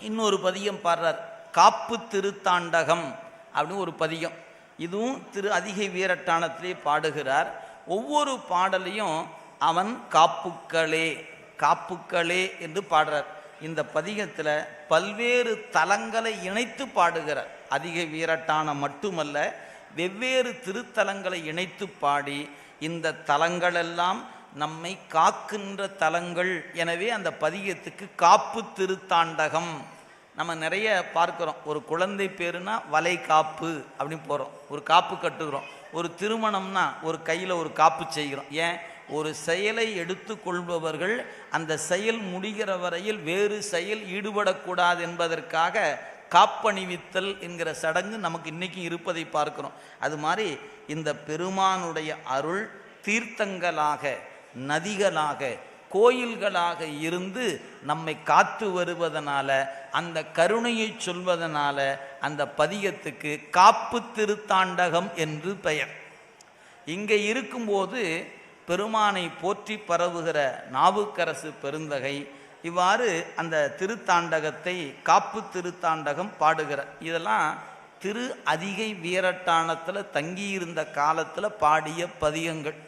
இன்னொரு பதியம் பாடுறார். காப்பு திருத்தாண்டகம் அப்படின்னு ஒரு பதியம் இதுவும் திரு அதிகை வீரட்டானத்திலே பாடுகிறார். ஒவ்வொரு பாடலையும் அவன் காப்புக்களே காப்புக்களே என்று பாடுறார். இந்த பதிகத்தில் பல்வேறு தலங்களை இணைத்து பாடுகிறார். அதிக வீரட்டானம் மட்டுமல்ல வெவ்வேறு திருத்தலங்களை இணைத்து பாடி இந்த தலங்களெல்லாம் நம்மை காக்கின்ற தலங்கள். எனவே அந்த பதிகத்துக்கு காப்பு திருத்தாண்டகம். நம்ம நிறைய பார்க்குறோம். ஒரு குழந்தை பேருனா வலை காப்பு அப்படின்னு போகிறோம் ஒரு காப்பு கட்டுகிறோம். ஒரு திருமணம்னா ஒரு கையில் ஒரு காப்பு செய்கிறோம். ஏன்? ஒரு செயலை எடுத்துக்கொள்பவர்கள் அந்த செயல் முடிகிற வரையில் வேறு செயல் ஈடுபடக்கூடாது என்பதற்காக காப்பணிவித்தல் என்கிற சடங்கு நமக்கு இன்றைக்கும் இருப்பதை பார்க்கிறோம். அது மாதிரி இந்த பெருமானுடைய அருள் தீர்த்தங்களாக நதிகளாக கோயில்களாக இருந்து நம்மை காத்து வருவதனால அந்த கருணையை சொல்வதனால அந்த பதிகத்துக்கு காப்பு திருத்தாண்டகம் என்று பெயர். இங்கே இருக்கும்போது பெருமானை போற்றி பரவுகிற நாவுக்கரசு பெருந்தகை இவ்வாறு அந்த திருத்தாண்டகத்தை காப்பு திருத்தாண்டகம் பாடுகிற இதெல்லாம் திரு அதிகை வீரட்டானத்தில் தங்கியிருந்த காலத்தில் பாடிய பதிகங்கள்.